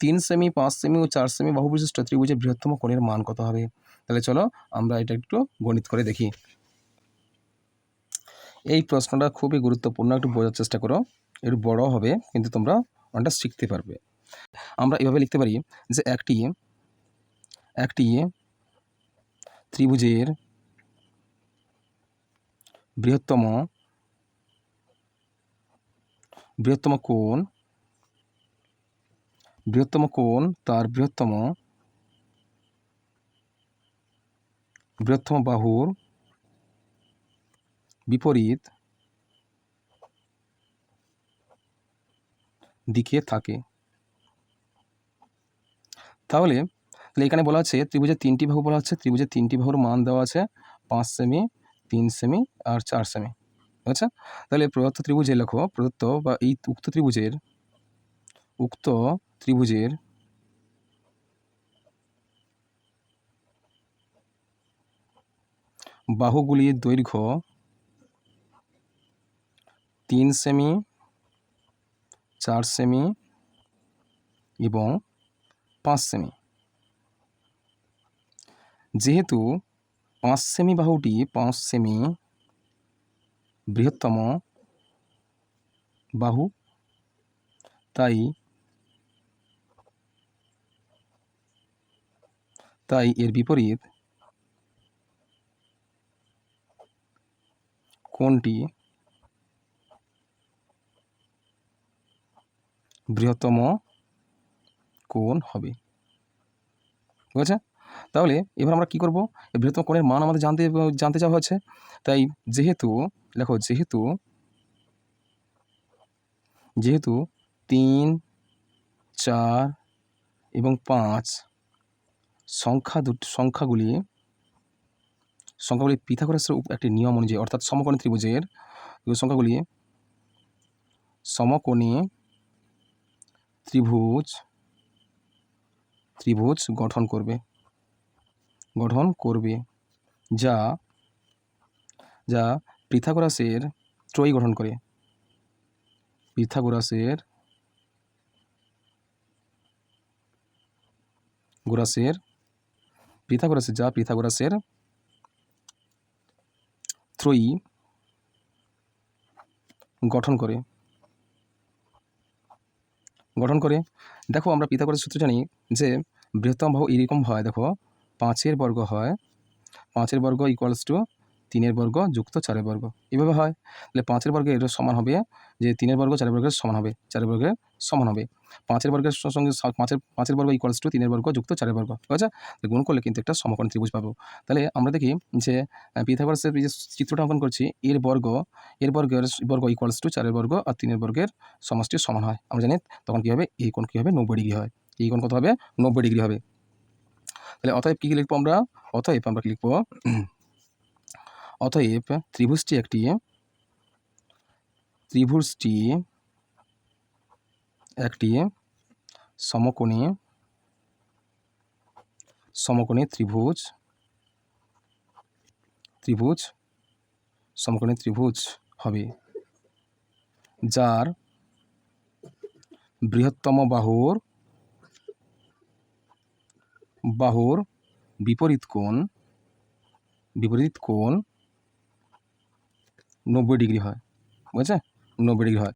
তিন সেমি পাঁচ সেমি ও চার সেমি বাহু বিশিষ্ট ত্রিভুজের বৃহত্তম কোণের মান কত হবে? তাহলে চলো আমরা এটা একটু গণিত করে দেখি। এই প্রশ্নটা খুবই গুরুত্বপূর্ণ, একটু বোঝার চেষ্টা করো। একটু বড় হবে, কিন্তু তোমরা অনেকটা শিখতে পারবে। আমরা এভাবে লিখতে পারি যে একটি একটি ত্রিভুজের বৃহত্তম বৃহত্তম কোণ বৃহত্তম কোণ তার বৃহত্তম বৃহত্তম বাহুর বিপরীত দিকে থাকে। তাহলে এখানে বলা আছে ত্রিভুজের তিনটি বাহু বলা হচ্ছে ত্রিভুজের তিনটি বাহুর মান দেওয়া আছে পাঁচ সেমি তিন সেমি আর চার সেমি আচ্ছা তাহলে প্রদত্ত ত্রিভুজে লেখো, প্রদত্ত বা এই উক্ত ত্রিভুজের উক্ত ত্রিভুজের বাহুগুলির দৈর্ঘ্য তিন সেমি, চার সেমি এবং পাঁচ সেমি। যেহেতু পাঁচ সেমি বাহুটি পাঁচ সেমি বৃহত্তম বাহু, তাই তাই এর বিপরীত কোনটি? বৃহত্তম কোণ হবে। ঠিক আছে? তাহলে এবার আমরা কি করব? বৃহত্তম কোণের মান আমাদের জানতে জানতে চাওয়া হচ্ছে তাই যেহেতু দেখো যেহেতু যেহেতু তিন, চার এবং পাঁচ সংখ্যা দুটি, সংখ্যাগুলি সংখ্যাগুলি পিথাগোরাসের একটি নিয়ম অনুযায়ী, অর্থাৎ সমকোণী ত্রিভুজের সংখ্যাগুলি সমকোণী ত্রিভুজ ত্রিভুজ গঠন করবে গঠন করবে যা যা পিথাগোরাসের ত্রয়ী গঠন করে। পিথাগোরাসের, গোরাসের পিথাগোরাসের যা পিথাগোরাসের ত্রয়ী গঠন করে। গঠন করে। দেখো, আমরা পিথাগোরাসের সূত্র জানি যে, বৃহত্তম ভাব এরকম হয়, দেখো, পাঁচের বর্গ হয়, পাঁচের বর্গ ইকুয়ালস টু তিনের বর্গ যুক্ত চারের বর্গ। এভাবে হয়, তাহলে পাঁচের বর্গের এটা সমান হবে যে তিনের বর্গ চারের বর্গের সমান হবে, চারের বর্গের সমান হবে। পাঁচের বর্গের সঙ্গে পাঁচের পাঁচের বর্গ ইকুয়ালস টু তিনের বর্গ যুক্ত চারের বর্গ, ঠিক আছে? গুণ করলে কিন্তু একটা সমকোণ ত্রিভুজ পাবো। তাহলে আমরা দেখি যে পিথাগোরাসের যে চিত্রটা অঙ্কন করছি, এর বর্গ, এর বর্গের বর্গ ইকুয়ালস টু চারের বর্গ আর তিনের বর্গের সমষ্টি সমান হয়। আমরা জানি তখন কী হবে? এই কোণ কী হবে? নব্বই ডিগ্রি হয়। এই কোণ কত হবে? নব্বই ডিগ্রি হবে। তাহলে অতএব কী লিখব আমরা? অতএব আমরা লিখব? অতএব ত্রিভুজটি একটি ত্রিভুজটি একটি সমকোণী সমকোণী ত্রিভুজ ত্রিভুজ, সমকোণী ত্রিভুজ হবে, যার বৃহত্তম বাহুর বাহুর বিপরীত কোণ বিপরীত কোণ নব্বই ডিগ্রি হয় বুঝেছে নব্বই ডিগ্রি হয়